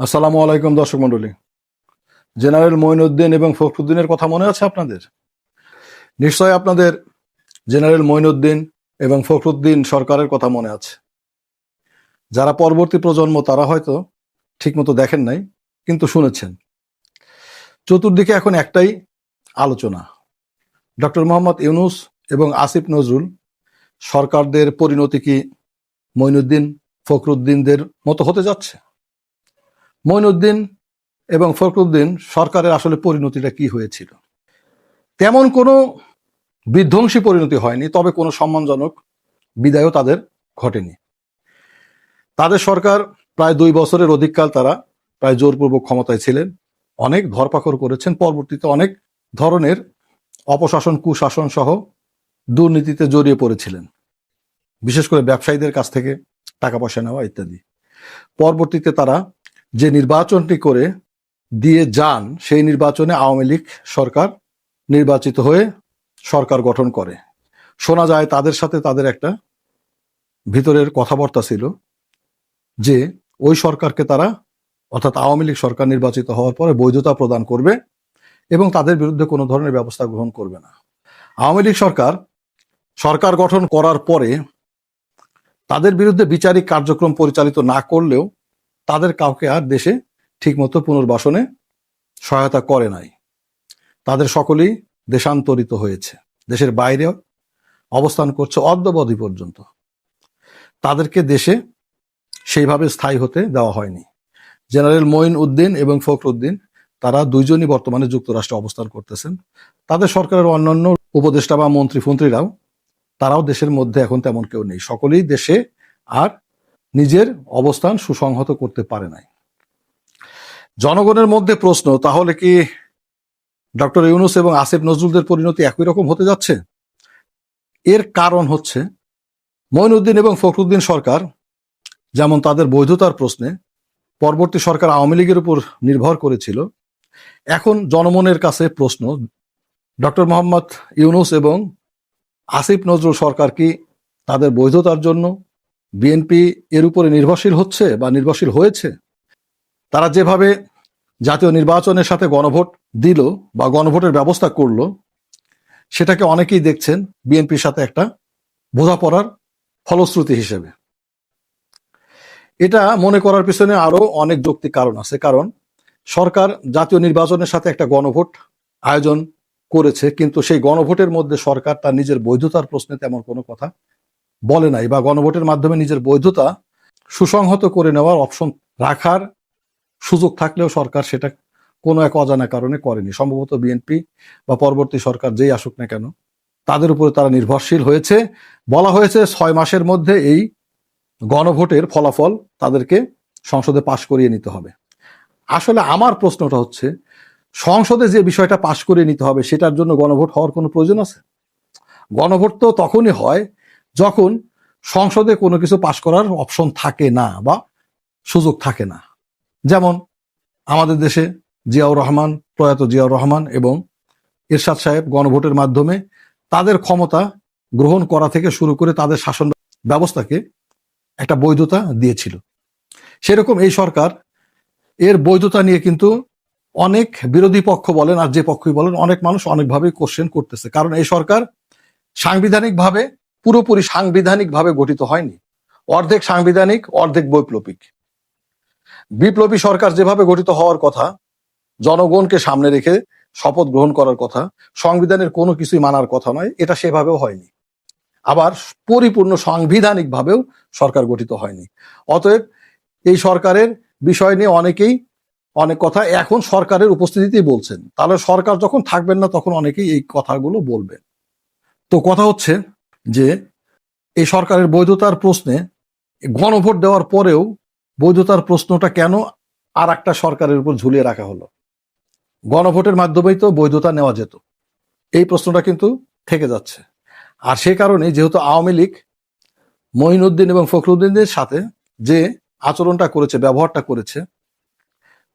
আসসালামু আলাইকুম, দর্শক মন্ডলী জেনারেল মঈনুদ্দিন এবং ফখরুদ্দিনের কথা মনে আছে আপনাদের? নিশ্চয় আপনাদের জেনারেল মঈনুদ্দিন এবং ফখরুদ্দিন সরকারের কথা মনে আছে। যারা পরবর্তী প্রজন্ম, তারা হয়তো ঠিকমতো দেখেন নাই, কিন্তু শুনেছেন। চতুর্দিকে এখন একটাই আলোচনা। ডক্টর মোহাম্মদ ইউনুস এবং আসিফ নজরুল সরকারদের পরিণতি কি মঈনুদ্দিন, ফখরুদ্দিনদের মতো হতে যাচ্ছে? মঈনুদ্দিন এবং ফখরুদ্দিন সরকারের আসলে পরিণতিটা কি হয়েছিল? তেমন কোনো বিধ্বংসী পরিণতি হয়নি, তবে কোনো সম্মানজনক বিদায়ও তাদের ঘটেনি। তাদের সরকার প্রায় দুই বছরের অধিককাল তারা প্রায় জোরপূর্বক ক্ষমতায় ছিলেন। অনেক ধরপাকড় করেছেন, পরবর্তীতে অনেক ধরনের অপশাসন, কুশাসন সহ দুর্নীতিতে জড়িয়ে পড়েছিলেন। বিশেষ করে ব্যবসায়ীদের কাছ থেকে টাকা পয়সা নেওয়া ইত্যাদি। পরবর্তীতে তারা যে নির্বাচনটি করে দিয়ে যান, সেই নির্বাচনে আওয়ামী লীগ সরকার নির্বাচিত হয়ে সরকার গঠন করে। শোনা যায় তাদের সাথে তাদের একটা ভিতরের কথাবার্তা ছিল যে ওই সরকারকে তারা, অর্থাৎ আওয়ামী লীগ সরকার নির্বাচিত হওয়ার পরে বৈধতা প্রদান করবে এবং তাদের বিরুদ্ধে কোনো ধরনের ব্যবস্থা গ্রহণ করবে না। আওয়ামী লীগ সরকার সরকার গঠন করার পরে তাদের বিরুদ্ধে বিচারিক কার্যক্রম পরিচালিত না করলেও তাদের কাউকে আর দেশে ঠিকমতো পুনর্বাসনে সহায়তা করে নাই। তাদের সকলেই দেশান্তরিত হয়েছে। দেশের বাইরে অবস্থান করছে অদ্যবধি পর্যন্ত। তাদেরকে দেশে সেইভাবে স্থায়ী হতে দেওয়া হয়নি। জেনারেল মঈন উদ্দিন এবং ফখরুদ্দিন, তারা দুইজনই বর্তমানে যুক্তরাষ্ট্রে অবস্থান করতেছেন। তাদের সরকারের অন্যান্য উপদেষ্টা বা মন্ত্রী ফন্ত্রীরাও তারাও দেশের মধ্যে এখন তেমন কেউ নেই। সকলেই দেশে আর নিজের অবস্থান সুসংহত করতে পারে নাই। জনগণের মধ্যে প্রশ্ন, তাহলে কি ডক্টর ইউনুস এবং আসিফ নজরুলদের পরিণতি একই রকম হতে যাচ্ছে? এর কারণ হচ্ছে মঈনুদ্দিন এবং ফখরুদ্দিন সরকার যেমন তাদের বৈধতার প্রশ্নে পরবর্তী সরকার আওয়ামী লীগের উপর নির্ভর করেছিল, এখন জনমনের কাছে প্রশ্ন, ডক্টর মোহাম্মদ ইউনুস এবং আসিফ নজরুল সরকার কি তাদের বৈধতার জন্য বিএনপি এর উপরে নির্ভরশীল হচ্ছে বা নির্ভরশীল হয়েছে? তারা যেভাবে জাতীয় নির্বাচনের সাথে গণভোট দিল বা গণভোটের ব্যবস্থা করল, সেটাকে অনেকেই দেখছেন বিএনপির সাথে একটা বোঝাপড়ার ফলশ্রুতি হিসেবে। এটা মনে করার পিছনে আরও অনেক যৌক্তিক কারণ আছে। কারণ সরকার জাতীয় নির্বাচনের সাথে একটা গণভোট আয়োজন করেছে, কিন্তু সেই গণভোটের মধ্যে সরকার তার নিজের বৈধতার প্রশ্নে তেমন কোনো কথা বলে নাই বা গণভোটের মাধ্যমে নিজের বৈধতা সুসংহত করে নেওয়ার অপশন রাখার সুযোগ থাকলেও সরকার সেটা কোনো এক অজানা কারণে করেনি। সম্ভবত বিএনপি বা পরবর্তী সরকার যেই আসুক না কেন, তাদের উপরে তারা নির্ভরশীল হয়েছে। বলা হয়েছে ছয় মাসের মধ্যে এই গণভোটের ফলাফল তাদেরকে সংসদে পাশ করিয়ে নিতে হবে। আসলে আমার প্রশ্নটা হচ্ছে, সংসদে যে বিষয়টা পাশ করিয়ে নিতে হবে সেটার জন্য গণভোট হওয়ার কোনো প্রয়োজন আছে? গণভোট তো তখনই হয় যখন সংসদে কোনো কিছু পাশ করার অপশন থাকে না বা সুযোগ থাকে না। যেমন আমাদের দেশে জিয়াউর রহমান, প্রয়াত জিয়াউর রহমান এবং এরশাদ সাহেব গণভোটের মাধ্যমে তাদের ক্ষমতা গ্রহণ করা থেকে শুরু করে তাদের শাসন ব্যবস্থাকে একটা বৈধতা দিয়েছিল। সেরকম এই সরকার এর বৈধতা নিয়ে কিন্তু অনেক বিরোধী পক্ষ বলেন আর যে পক্ষই বলেন, অনেক মানুষ অনেকভাবে কোশ্চেন করতেছে। কারণ এই সরকার সাংবিধানিকভাবে পুরোপুরি সাংবিধানিকভাবে গঠিত হয়নি। অর্ধেক সাংবিধানিক, অর্ধেক বৈপ্লবিক। বিপ্লবী সরকার যেভাবে গঠিত হওয়ার কথা, জনগণকে সামনে রেখে শপথ গ্রহণ করার কথা, সংবিধানের কোনো কিছুই মানার কথা নয়, এটা সেভাবেও হয়নি। আবার পরিপূর্ণ সাংবিধানিক ভাবেও সরকার গঠিত হয়নি। অতএব এই সরকারের বিষয় নিয়ে অনেকেই অনেক কথা এখন সরকারের উপস্থিতিতেই বলছেন। তাহলে সরকার যখন থাকবেন না, তখন অনেকেই এই কথাগুলো বলবেন। তো কথা হচ্ছে যে এই সরকারের বৈধতার প্রশ্নে গণভোট দেওয়ার পরেও বৈধতার প্রশ্নটা কেন আর একটা সরকারের উপর ঝুলিয়ে রাখা হলো? গণভোটের মাধ্যমেই তো বৈধতা নেওয়া যেত। এই প্রশ্নটা কিন্তু থেকে যাচ্ছে। আর সে কারণে যেহেতু আওয়ামী লীগ মহিনুদ্দিন এবং ফখরুদ্দিনদের সাথে যে আচরণটা করেছে, ব্যবহারটা করেছে,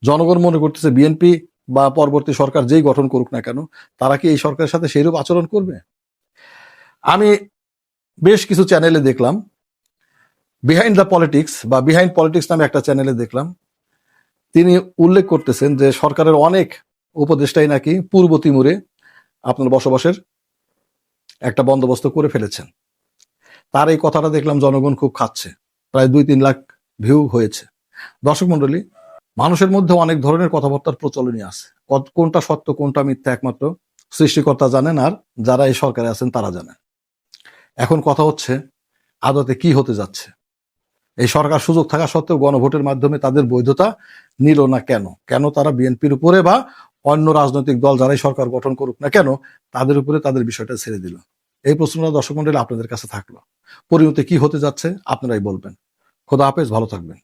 জনগণ মনে করতেছে বিএনপি বা পরবর্তী সরকার যেই গঠন করুক না কেন, তারা কি এই সরকারের সাথে সেইরূপ আচরণ করবে? আমি বেশ কিছু চ্যানেলে দেখলাম। বিহাইন্ড দ্য পলিটিক্স বা বিহাইন্ড পলিটিক্স নামে একটা চ্যানেলে দেখলাম। তিনি উল্লেখ করতেছেন যে সরকারের অনেক উপদেষ্টাই নাকি পূর্ব তিমুরে আপনার বসবাসের একটা বন্দোবস্ত করে ফেলেছেন। তার এই কথাটা দেখলাম জনগণ খুব খাচ্ছে। প্রায় দুই তিন লাখ ভিউ হয়েছে। দর্শক মন্ডলী, মানুষের মধ্যে অনেক ধরনের কথাবার্তার প্রচলনই আছে। কোনটা সত্য, কোনটা মিথ্যা একমাত্র সৃষ্টিকর্তা জানেন আর যারা এই সরকারে আছেন তারা জানেন। এখন কথা হচ্ছে আদতে কি হতে যাচ্ছে? এই সরকার সুযোগ থাকা সত্ত্বেও গণভোটের মাধ্যমে তাদের বৈধতা নিল না কেন? কেন তারা বিএনপির উপরে বা অন্য রাজনৈতিক দল যারাই সরকার গঠন করুক না কেন, তাদের উপরে তাদের বিষয়টা ছেড়ে দিল? এই প্রশ্নটা দর্শক মন্ডলী আপনাদের কাছে থাকল। পরিণতি কি হতে যাচ্ছে, আপনারাই বলবেন। খোদা হাফেজ, ভালো থাকবেন।